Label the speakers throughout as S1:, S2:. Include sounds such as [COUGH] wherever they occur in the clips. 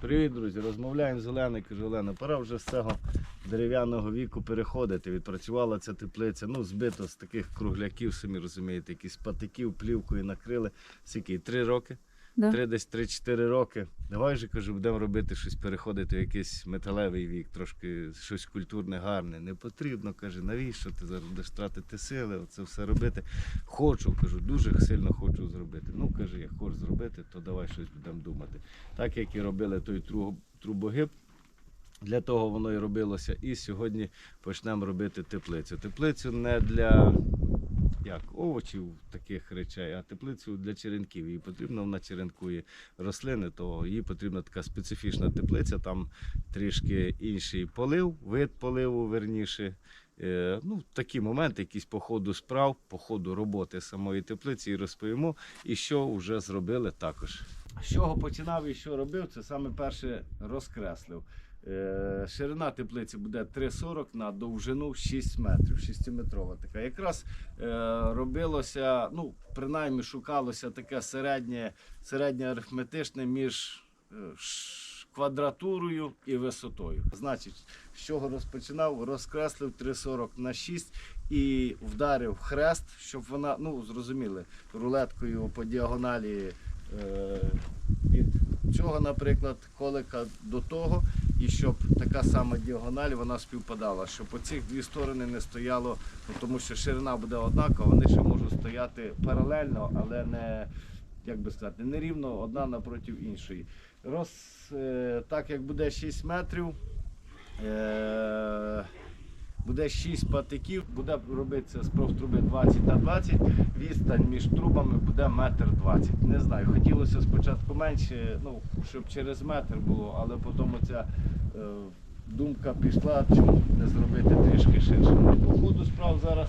S1: Привіт, друзі! Розмовляємо з Оленою. Кажу, Олена, пора вже з цього дерев'яного віку переходити. Відпрацювала ця теплиця. Ну, збито з таких кругляків, самі розумієте, якісь патиків, плівкою накрили. Скільки? Три роки?
S2: Да.
S1: Три десь 3-4 роки. Давай же кажу, будемо робити щось, переходити в якийсь металевий вік, трошки щось культурне, гарне. Не потрібно, каже, навіщо ти зараз будеш тратити сили, це все робити. Хочу, кажу, дуже сильно хочу зробити. Ну, каже, як хочеш зробити, то давай щось будемо думати. Так як і робили той трубогиб. Для того воно і робилося. І сьогодні почнемо робити теплицю. Теплицю не для як, овочів таких речей, а теплицю для черенків. Їй потрібно, вона черенкує рослини, то їй потрібна така специфічна теплиця, там трішки інший полив, вид поливу верніше. Е, ну, такі моменти, якісь по ходу справ, по ходу роботи самої теплиці і розповімо, і що вже зробили також. З чого починав і що робив, це саме перше розкреслив. Е, Ширина теплиці буде 3,40 на довжину 6 метрів, 6-метрова така. Якраз е, робилося, ну, принаймні шукалося таке середнє, середнє арифметичне між е, квадратурою і висотою. Значить, з чого розпочинав? Розкреслив 3,40 на 6 і вдарив хрест, щоб вона, ну зрозуміли, рулеткою по діагоналі від цього, наприклад, колика до того, і щоб така сама діагональ вона співпадала, щоб оці дві сторони не стояло, ну, тому що ширина буде однакова, вони ще можуть стояти паралельно, але не, як би сказати, не рівно одна напроти іншої. Роз, е, так як буде 6 метрів, е, буде 6 патиків, буде робитися з профтруби 20 на 20, відстань між трубами буде метр 20. Не знаю, хотілося спочатку менше, ну, щоб через метр було, але потім ця е, думка пішла, чому не зробити трішки ширше. Ну, по ходу справ зараз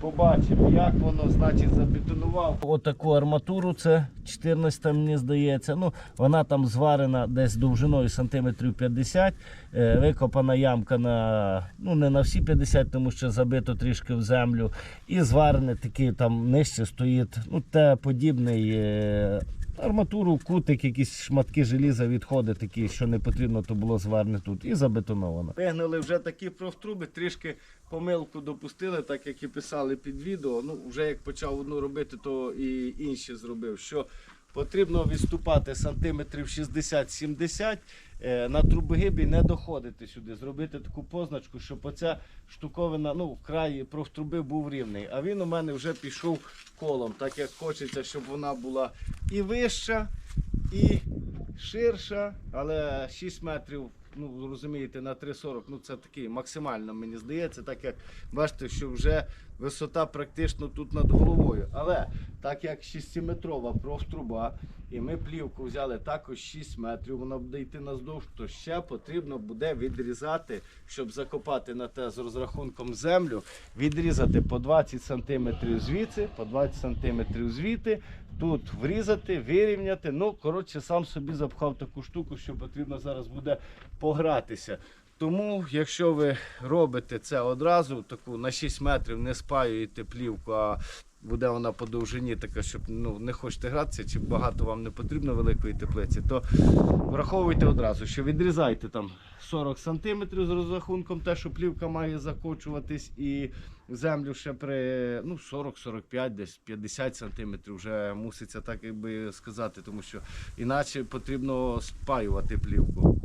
S1: побачимо, як воно, значить, забетонував. Отаку арматуру, це 14, мені здається. Ну, вона там зварена десь довжиною сантиметрів 50, е, викопана ямка на, ну, не на всі 50, тому що забито трішки в землю. І зварене такі там нижче стоїть, ну, те подібний. Арматуру, кутик, якісь шматки желіза, відходи такі, що не потрібно, то було зварне тут і забетоновано. Вигнали вже такі профтруби, трішки помилку допустили, так як і писали під відео. Ну, вже як почав одну робити, то і інші зробив. Що потрібно відступати сантиметрів 60-70 е, на трубогибі не доходити сюди, зробити таку позначку, щоб оця штуковина, ну, в профтруби був рівний. А він у мене вже пішов колом, так як хочеться, щоб вона була і вища, і ширша, але 6 метрів. Ну, розумієте, на 3,40, ну це такий максимально, мені здається, так як бачите, що вже висота практично тут над головою. Але так як 6-метрова профтруба, і ми плівку взяли також 6 метрів, вона буде йти наздовж, то ще потрібно буде відрізати, щоб закопати на те з розрахунком землю, відрізати по 20 см звідси, по 20 см звідти, тут врізати, вирівняти. Ну, коротше, сам собі запхав таку штуку, що потрібно зараз буде погратися. Тому, якщо ви робите це одразу, таку на 6 метрів не спаюєте плівку, а буде вона по довжині така, щоб ну, не хочете гратися, чи багато вам не потрібно великої теплиці, то враховуйте одразу, що відрізайте там 40 см з розрахунком, те, що плівка має закочуватись, і землю ще при ну, 40-45, десь 50 см вже муситься так якби сказати, тому що іначе потрібно спаювати плівку.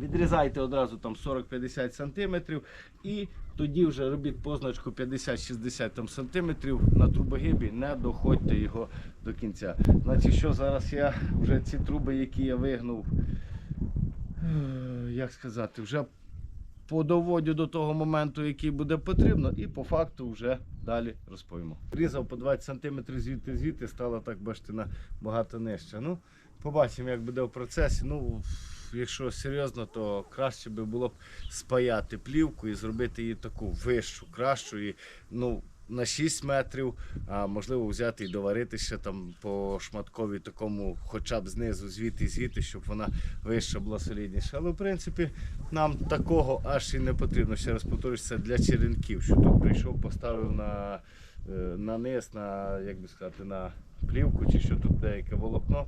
S1: Відрізайте одразу там 40-50 см і тоді вже робіть позначку 50-60 там сантиметрів на трубогибі, не доходьте його до кінця. Значить, що зараз я вже ці труби, які я вигнув, е, як сказати, вже подоводю до того моменту, який буде потрібно, і по факту вже далі розповімо. Різав по 20 см звідти звідти, стало так, бачите, набагато нижче. Ну, побачимо, як буде в процесі. Ну, якщо серйозно, то краще би було б спаяти плівку і зробити її таку вищу, кращу. І, ну, на 6 метрів, а можливо взяти і доварити ще там по шматкові такому, хоча б знизу, звідти, звідти, щоб вона вища була солідніша. Але в принципі нам такого аж і не потрібно. Ще раз повторюсь, це для черенків, що тут прийшов, поставив на, е, на низ, на, як би сказати, на плівку чи що тут деяке волокно,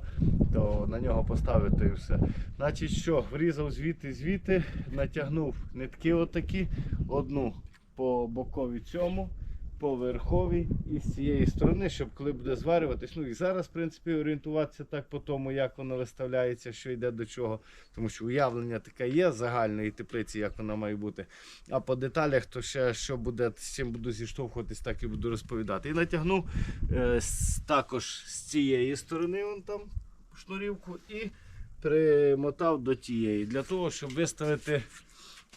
S1: то на нього поставити і все. Значить що, врізав звідти, звідти, натягнув нитки отакі, одну по бокові цьому, по верховій і з цієї сторони, щоб коли буде зварюватись. Ну і зараз, в принципі, орієнтуватися так по тому, як воно виставляється, що йде до чого. Тому що уявлення таке є загальної теплиці, як вона має бути. А по деталях, то ще що буде, з чим буду зіштовхуватись, так і буду розповідати. І натягнув е, також з цієї сторони, вон там шнурівку, і примотав до тієї. Для того, щоб виставити,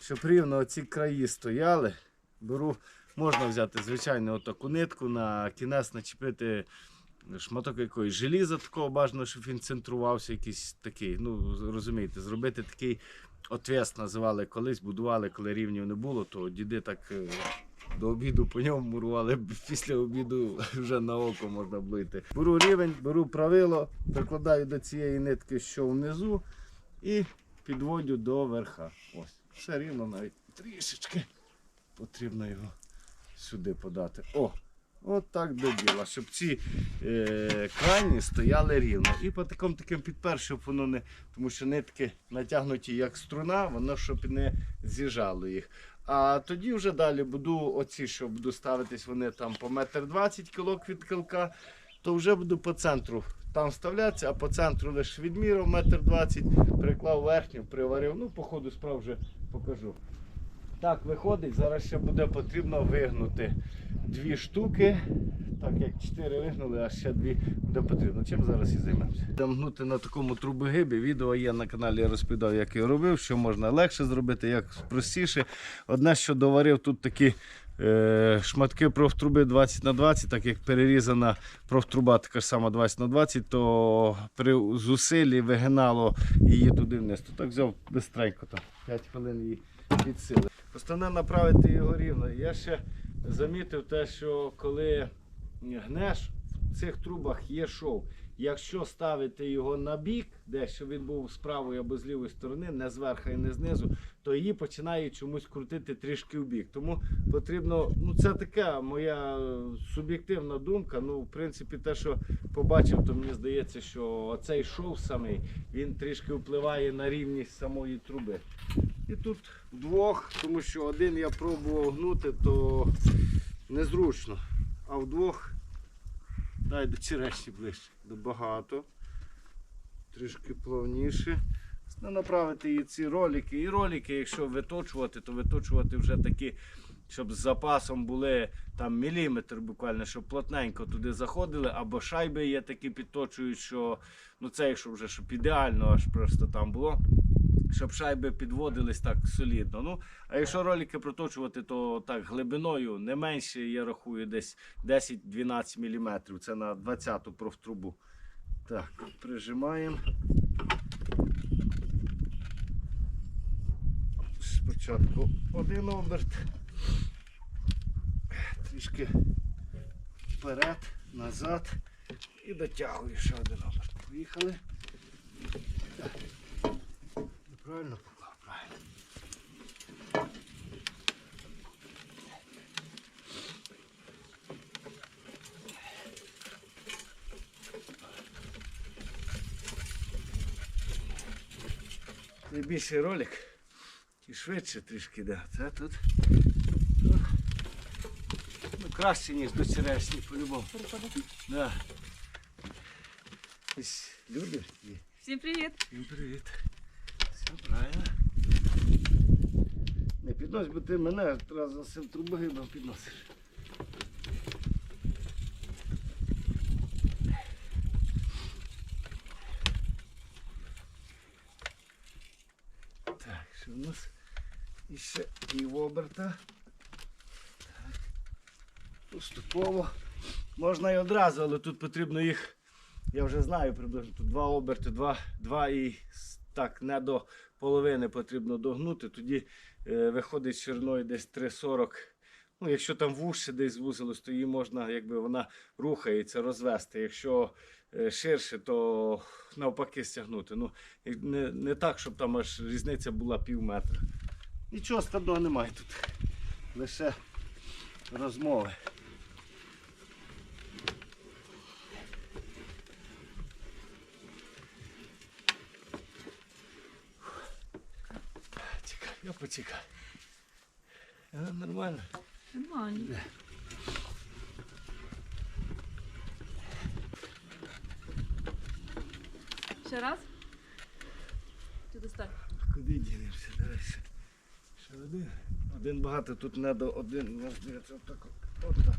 S1: щоб рівно ці краї стояли, беру, можна взяти звичайно отаку нитку, на кінець начепити шматок якоїсь желіза, такого бажано, щоб він центрувався, якийсь такий. Ну, розумієте, зробити такий отвес називали колись, будували, коли рівнів не було, то діди так. е, До обіду по ньому мурували, після обіду вже на око можна було йти. Беру рівень, беру правило, прикладаю до цієї нитки, що внизу, і підводю до верха. Ось. Все рівно навіть трішечки потрібно його сюди подати. О! От так до діла, щоб ці е, крайні стояли рівно. І по такому таким підпер, щоб воно не. Тому що нитки натягнуті як струна, воно щоб не з'їжджало їх. А тоді вже далі буду оці, що буду ставитись, вони там по метр двадцять кілок від кілка, то вже буду по центру там вставлятися, а по центру лише відміряв метр двадцять, приклав верхню, приварив. Ну, по ходу справ вже покажу. Так виходить, зараз ще буде потрібно вигнути дві штуки. Так як чотири вигнули, а ще дві буде потрібно. Чим зараз і займемося? Гнути на такому трубогибі. Відео є на каналі, я розповідав, як я робив, що можна легше зробити, як простіше. Одне, що доварив тут такі е, шматки профтруби 20 на 20, так як перерізана профтруба така ж сама 20 на 20, то при зусиллі вигинало її туди вниз. То так взяв бистренько, там 5 хвилин її підсили. Основне направити його рівно. Я ще замітив те, що коли гнеш, в цих трубах є шов. Якщо ставити його на бік, де щоб він був з правої або з лівої сторони, не зверху і не знизу, то її починає чомусь крутити трішки в бік. Тому потрібно, ну це така моя суб'єктивна думка. Ну, в принципі, те, що побачив, то мені здається, що цей шов самий він трішки впливає на рівність самої труби. Тут вдвох, тому що один я пробував гнути, то незручно. А вдвох дай до черешні ближче. Багато. Трішки плавніше. Ну, направити і ці ролики. І ролики, якщо виточувати, то виточувати вже такі, щоб з запасом були там міліметр буквально, щоб плотненько туди заходили, або шайби є такі підточують, що ну це якщо вже щоб ідеально аж просто там було щоб шайби підводились так солідно. Ну, а якщо ролики проточувати, то так глибиною не менше, я рахую, десь 10-12 мм. Це на 20-ту профтрубу. Так, прижимаємо. Спочатку один оберт. Трішки вперед, назад і дотягую ще один оберт. Поїхали. Так. Правильно поклав, правильно. Найбільший ролик і швидше трішки йде. Це тут ну, ну, краще, ніж до черешні, по-любому. Да. Ось люди є.
S2: Всім привіт!
S1: Всім привіт. Правильно. Не піднось, бо ти мене одразу з цим трубогибом підносиш. Так, що в нас іще пів оберта. Поступово. Можна і одразу, але тут потрібно їх я вже знаю приблизно тут два оберти, два, два і так не до половини потрібно догнути. Тоді е, виходить шириною десь 3,40. Ну, якщо там вужче десь звузилось, то її можна, якби вона рухається, розвести. Якщо е, ширше, то навпаки стягнути. Ну, не, не так, щоб там аж різниця була пів метра. Нічого складного немає тут. Лише розмови. Я почекаю. Е, Нормально.
S2: Нормально. Ще раз? Чи достатньо?
S1: Куди дінешся? Дивися. Ще один. Один багато, тут треба один, здається, отак. Отак.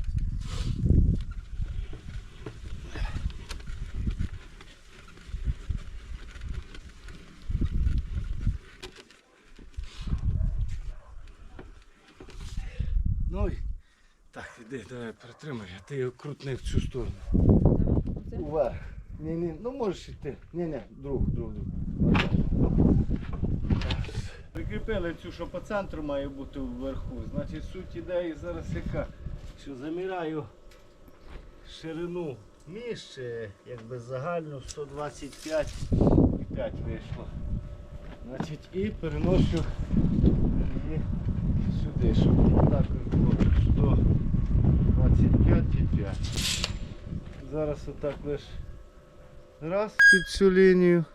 S1: Ну так, іди, давай притримай, а ти його крутни в цю сторону. Увага. Ні, ні, ну можеш йти. Ні, ні, друг, друг, друг. Прикріпили цю, що по центру має бути вверху. Значить суть ідеї зараз яка. Що заміряю ширину між, якби загальну 125,5 вийшло. Значить, І переношу її сюди, щоб так 25,5. Зараз отак лиш раз під цю лінію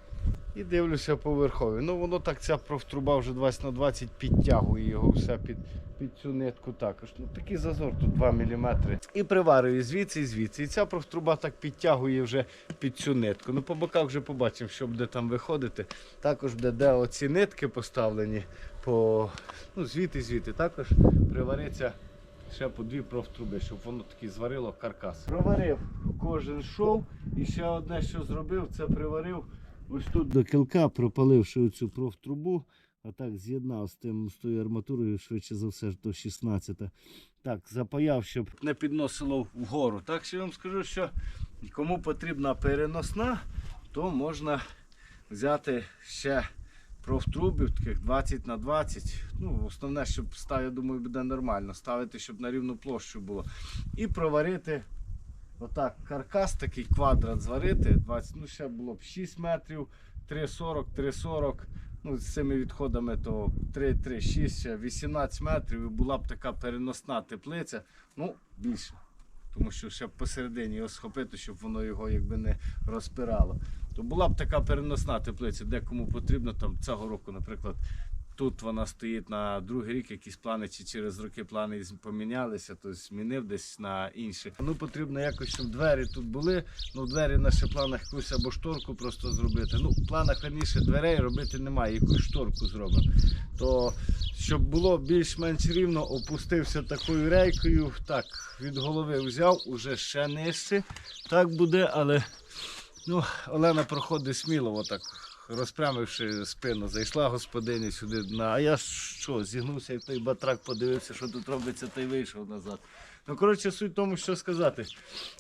S1: і дивлюся поверхові. Ну воно так ця профтруба вже 20 на 20 підтягує його все під під цю нитку також. Ну Такий зазор тут 2 мм. І приварюю звідси і звідси. І ця профтруба так підтягує вже під цю нитку. Ну По боках вже побачимо, що буде там виходити. Також буде де оці нитки поставлені по ну звідти звідти також привариться ще по дві профтруби, щоб воно таки зварило каркас. Проварив кожен шов і ще одне, що зробив, це приварив ось тут до кілка, пропаливши оцю профтрубу. А так з'єднав з тим з тою арматурою, швидше за все, до 16. Так, запаяв, щоб не підносило вгору. Так що я вам скажу, що кому потрібна переносна, то можна взяти ще профтрубів таких 20 на 20. Ну, основне, щоб став, я думаю, буде нормально. Ставити, щоб на рівну площу було. І проварити отак каркас, такий квадрат зварити. 20, ну ще було б 6 метрів, 3,40, 3,40. Ну, з цими відходами то 3, 3, 6, 18 метрів і була б така переносна теплиця. Ну, більше. Тому що ще посередині його схопити, щоб воно його якби не розпирало. То була б така переносна теплиця, де кому потрібно там цього року, наприклад, тут вона стоїть на другий рік, якісь плани, чи через роки плани помінялися, то змінив десь на інші. Ну потрібно якось, щоб двері тут були. Ну, двері в наших планах якусь або шторку просто зробити. Ну, в планах раніше дверей робити немає, якусь шторку зробимо. То щоб було більш-менш рівно, опустився такою рейкою. Так, від голови взяв, уже ще нижче. Так буде, але ну, Олена проходить сміло, отак, розпрямивши спину, зайшла господиня сюди. На... А я що, зігнувся, як той батрак подивився, що тут робиться, та й вийшов назад. Ну, коротше, суть в тому, що сказати.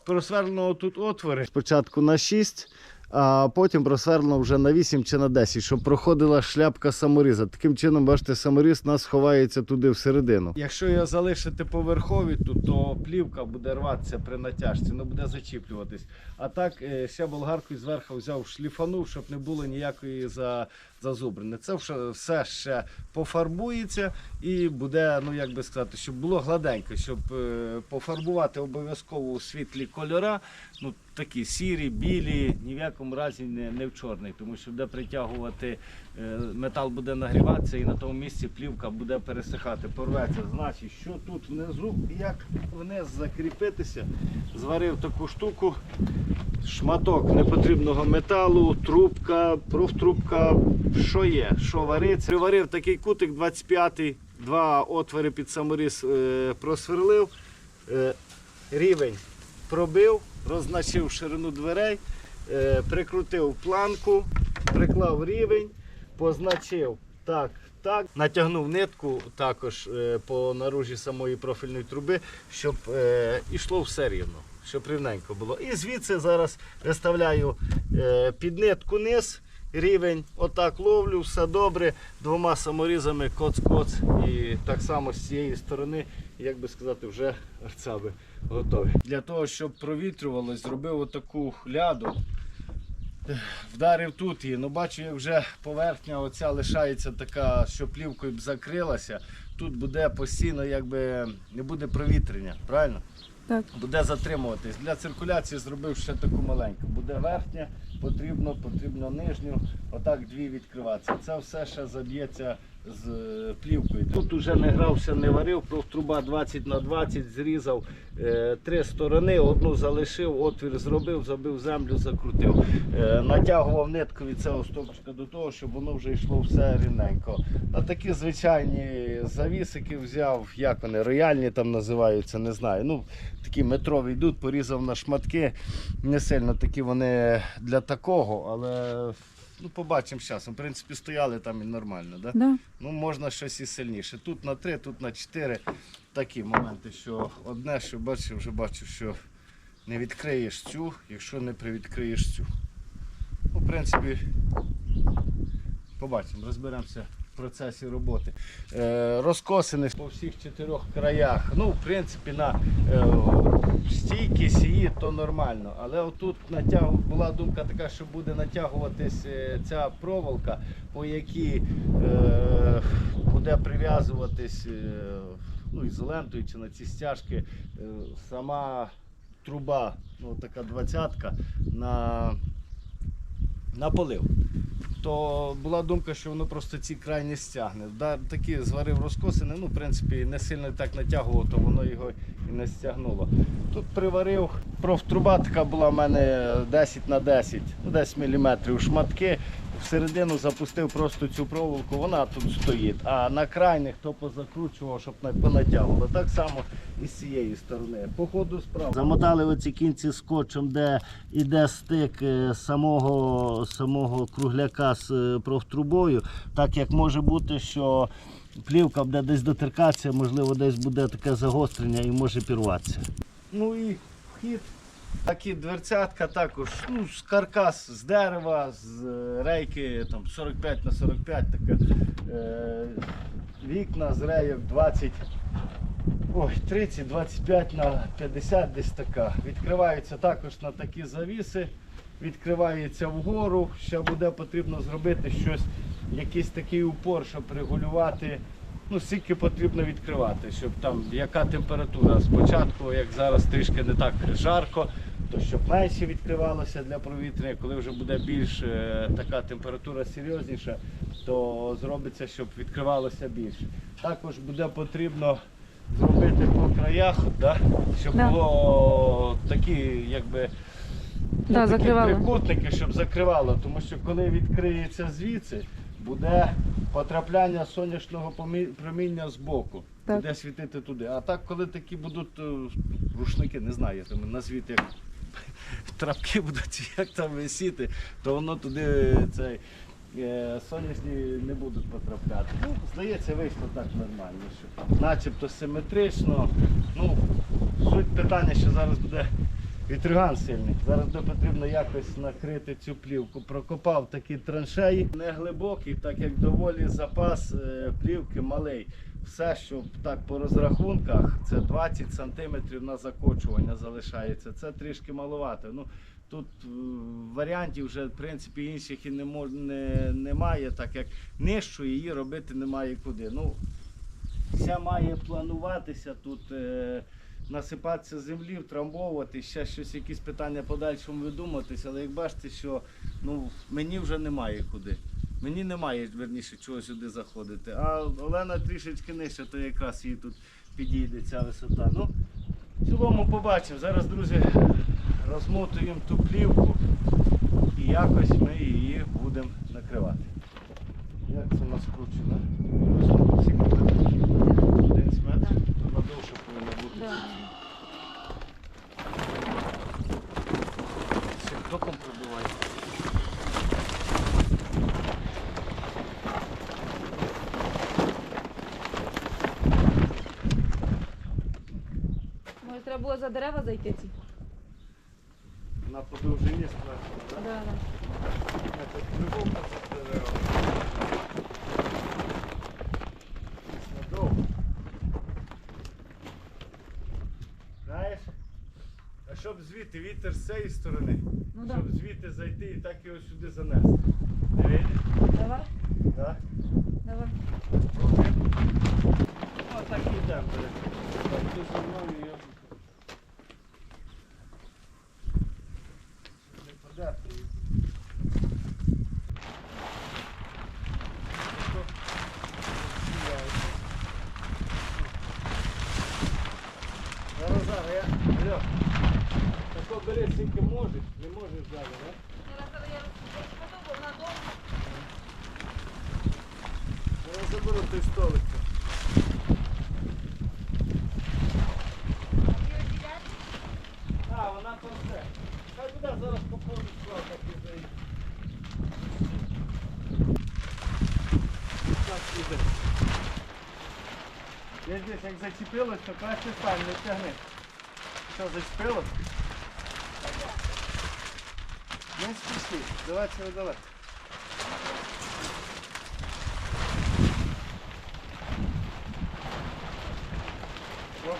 S1: Просверлено тут отвори. Спочатку на 6, а потім просверлено вже на 8 чи на 10, щоб проходила шляпка саморіза. Таким чином, бачите, саморіз нас ховається туди всередину. Якщо його залишити поверхові, то плівка буде рватися при натяжці, ну буде зачіплюватись. А так ся ще болгаркою зверху взяв шліфанув, щоб не було ніякої за, зазубрини. Це все- ще пофарбується і буде, ну як би сказати, щоб було гладенько, щоб е, пофарбувати обов'язково у світлі кольора. Ну, такі сірі, білі, ні в якому разі не, не в чорний, тому що буде притягувати, метал буде нагріватися і на тому місці плівка буде пересихати, порветься. Значить, що тут внизу, як вниз закріпитися, зварив таку штуку, шматок непотрібного металу, трубка, профтрубка, що є, що вариться. Приварив такий кутик 25-й, два отвори під саморіз е, просверлив, е, рівень пробив, роззначив ширину дверей, е, прикрутив планку, приклав рівень, позначив так, так, натягнув нитку також е, по наружі самої профільної труби, щоб е, ішло все рівно, щоб рівненько було. І звідси зараз виставляю е, під нитку низ. Рівень, отак ловлю, все добре, двома саморізами коц-коц. І так само з цієї сторони, як би сказати, вже арцаби готові. Для того, щоб провітрювалось, зробив отаку ляду. Вдарив тут її, ну бачу, як вже поверхня оця лишається така, що плівкою б закрилася. Тут буде постійно, якби не буде провітрення, правильно?
S2: Так.
S1: Буде затримуватись. Для циркуляції зробив ще таку маленьку. Буде верхня, потрібно, потрібно нижню, отак дві відкриватися. Це все ще заб'ється з е, плівкою. Тут уже не грався, не варив, профтруба 20 на 20 зрізав е, три сторони, одну залишив, отвір зробив, забив землю, закрутив. Е, натягував нитку від цього стовпчика до того, щоб воно вже йшло все рівненько. А такі звичайні завісики взяв, як вони, рояльні там називаються, не знаю. Ну, такі метрові йдуть, порізав на шматки. Не сильно такі вони для такого, але ну, побачимо з часом. В принципі, стояли там і нормально. Да?
S2: Да.
S1: Ну, можна щось і сильніше. Тут на 3, тут на 4. Такі моменти, що одне, що бачив, вже бачив, що не відкриєш цю, якщо не привідкриєш цю. Ну, в принципі, побачимо, розберемося в процесі роботи. Е, розкосини по всіх чотирьох краях. Ну, в принципі, на е, стійкість її то нормально. Але отут натягу, була думка така, що буде натягуватись е, ця проволока, по якій е, буде прив'язуватись е, ну, ізолентою чи на ці стяжки е, сама труба, ну така двадцятка на, на полив. То була думка, що воно просто ці крайні стягне. Такі зварив розкосини, ну, в принципі, не сильно так натягував, то воно його і не стягнуло. Тут приварив, профтруба така була в мене 10 на 10, ну, 10 мм шматки. Всередину запустив просто цю проволоку, вона тут стоїть. А на крайних то позакручував, щоб понатягувало. Так само і з цієї сторони. По ходу справи. Замотали оці кінці скотчем, де йде стик е, самого, самого кругляка з е, профтрубою. Так як може бути, що плівка буде десь дотеркатися, можливо, десь буде таке загострення і може пірватися. Ну і вхід. Такі дверцятка також, ну, з каркас з дерева, з е, рейки там, 45 на 45 таке. Е, вікна з рейок 20, ой, 30, 25 на 50 десь така. Відкриваються також на такі завіси, відкривається вгору. Ще буде потрібно зробити щось, якийсь такий упор, щоб регулювати. Ну, скільки потрібно відкривати, щоб там яка температура. Спочатку, як зараз трішки не так жарко, то щоб менше відкривалося для провітряння, коли вже буде більш е, така температура серйозніша, то зробиться, щоб відкривалося більше. Також буде потрібно зробити по краях, да, щоб
S2: Да.
S1: було такі, якби.
S2: Да,
S1: такі
S2: закривало.
S1: трикутники, щоб закривало, тому що коли відкриється звідси, буде потрапляння сонячного проміння з боку.
S2: Так.
S1: Буде світити туди. А так, коли такі будуть е, рушники, не знаю, там назвіть як [LAUGHS] трапки будуть як там висіти, то воно туди цей. е, Сонячні не будуть потрапляти. Ну, здається, вийшло так нормально. Що начебто симетрично. Ну, суть питання, що зараз буде Вітриган сильний. Зараз потрібно якось накрити цю плівку. Прокопав такі траншеї, не глибокі, так як доволі запас е, плівки малий. Все, що так по розрахунках, це 20 см на закочування залишається. Це трішки маловато. Ну, тут е, варіантів вже в принципі інших і не мож, не, немає, так як нижчу її робити немає куди. Ну, Вся має плануватися тут. Е, насипатися землі, втрамбовувати, ще щось, якісь питання подальшому видуматися, але як бачите, що ну, мені вже немає куди. Мені немає верніше чого сюди заходити. А Олена трішечки нижче, то якраз їй тут підійде ця висота. Ну, в цілому побачимо. Зараз, друзі, розмотуємо ту плівку і якось ми її будемо накривати. Як це у нас скручено? Один метр, повинно бути.
S2: Да.
S1: Все, током пробиває.
S2: Може, треба було за дерева зайти ці?
S1: На подовжині страшно, так?
S2: Да, да.
S1: Це глибоко це дерево. щоб звідти вітер з цієї сторони,
S2: ну,
S1: щоб да. звідти зайти і так його сюди занести. Дивіться?
S2: Давай.
S1: Да?
S2: Давай.
S1: О, ну, так йдемо. Ти зі мною його. Зараз, зараз. Тако бери, скільки можеш, не можеш далі, так?
S2: Я раз я розподобав на дом.
S1: Я заберу той столик. А, вона там все. Хай буде зараз поповнить так і заїде. Так іде. Я здесь як зачепилось, то краще стань, не тягни. Що, зачепилось? Не спіши, давай цього давай. О.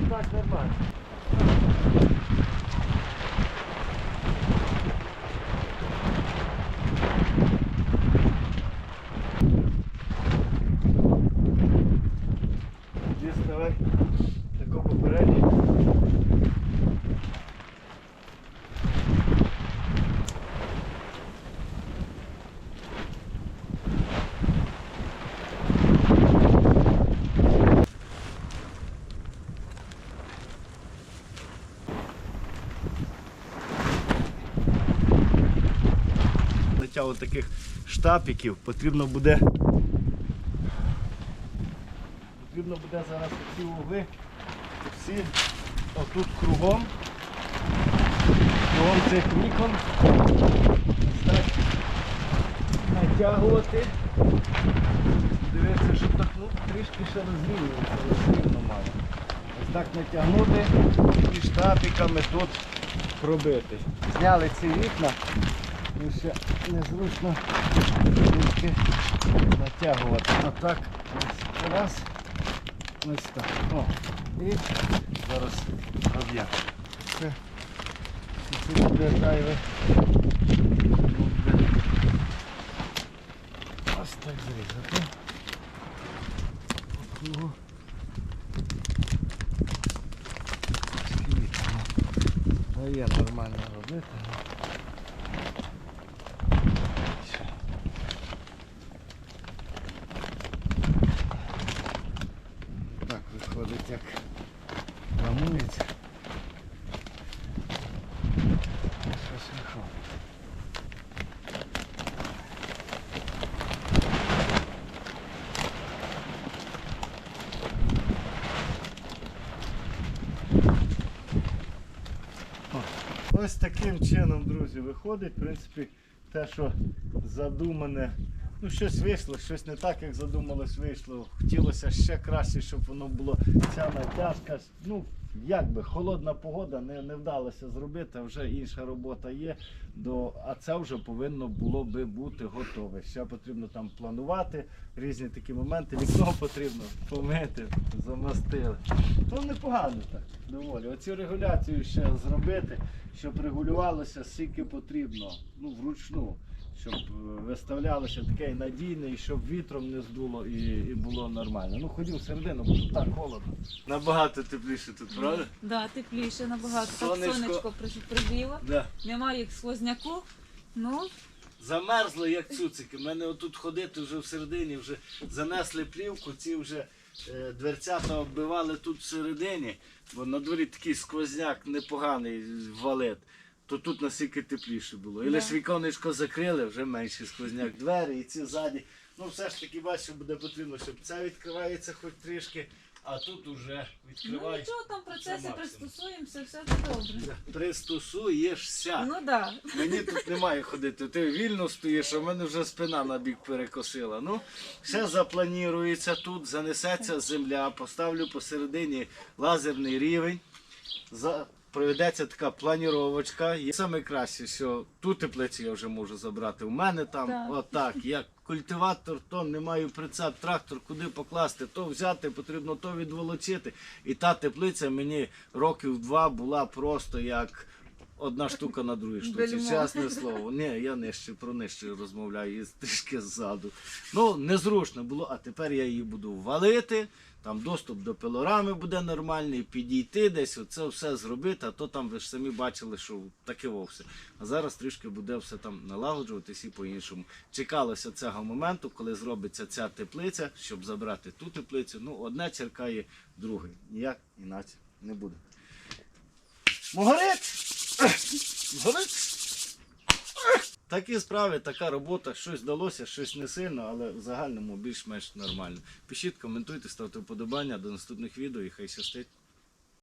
S1: Вот так нормально. Діставай. Тако попередній. Натягу таких штапіків потрібно буде. Потрібно буде зараз ці угли всі отут кругом. Кругом цих вікон. Натягувати. Дивіться, щоб так ну, трішки ще розрівнюється, але рівно мало. Ось так натягнути і штапіками тут пробити. Зняли ці вікна. І незручно трішки натягувати. Отак. Ось раз. Ось так. О. І зараз об'єм. Це це буде. Ось так зрізати. По Дає нормально робити. Так виходить, як планується. Щось виходить. О, Ось таким чином, друзі, виходить. В принципі, те, що задумане, ну щось вийшло, щось не так, як задумалось, вийшло. Хотілося ще краще, щоб воно було ця натяжка. Ну, як би, холодна погода, не, не вдалося зробити, вже інша робота є. До, а це вже повинно було би бути готове. Ще потрібно там планувати різні такі моменти. Вікно потрібно помити, замастили. Ну непогано так, доволі. Оцю регуляцію ще зробити, щоб регулювалося скільки потрібно. Ну, вручну. Щоб виставлялося таке надійне, і щоб вітром не здуло і, і було нормально. Ну ходів всередину, бо тут так холодно. Набагато тепліше тут, правда?
S2: Да, тепліше набагато.
S1: Сонечко.
S2: Так сонечко при- пригріло.
S1: Да.
S2: Немає як сквозняку. Ну,
S1: Замерзло, як цуцики. У мене отут ходити вже всередині, вже занесли плівку, ці вже е, дверцята оббивали тут всередині, бо на дворі такий сквозняк непоганий валет. То тут настільки тепліше було. І лише віконечко закрили, вже менший сквозняк. Двері і ці ззаді. Ну все ж таки бачу, буде потрібно, щоб це відкривається хоч трішки, а тут уже
S2: ну
S1: відкривається.
S2: нічого там в процесі
S1: максимум.
S2: пристосуємося, все буде добре.
S1: Пристосуєшся.
S2: Ну так.
S1: Мені тут немає ходити. Ти вільно стоїш, а в мене вже спина на бік перекосила. Ну, все запланується тут, занесеться земля, поставлю посередині лазерний рівень. За... Проведеться така планіровочка. І саме краще, що ту теплицю я вже можу забрати. У мене там
S2: Так.
S1: отак. Я культиватор, то не маю прицеп, трактор, куди покласти, то взяти, потрібно то відволочити. І та теплиця мені років два була просто як одна штука на другій штуці. Чесне слово. Ні, я нижче про нижче розмовляю трішки ззаду. Ну, незручно було, а тепер я її буду валити. Там доступ до пилорами буде нормальний, підійти десь, оце все зробити, а то там ви ж самі бачили, що таке вовсе. А зараз трішки буде все там налагоджуватись і по-іншому. Чекалося цього моменту, коли зробиться ця теплиця, щоб забрати ту теплицю. Ну, одне черкає друге. Ніяк іначе не буде. Могорить! Горить! Такі справи, така робота, щось вдалося, щось не сильно, але в загальному більш-менш нормально. Пишіть, коментуйте, ставте вподобання. До наступних відео і хай щастить.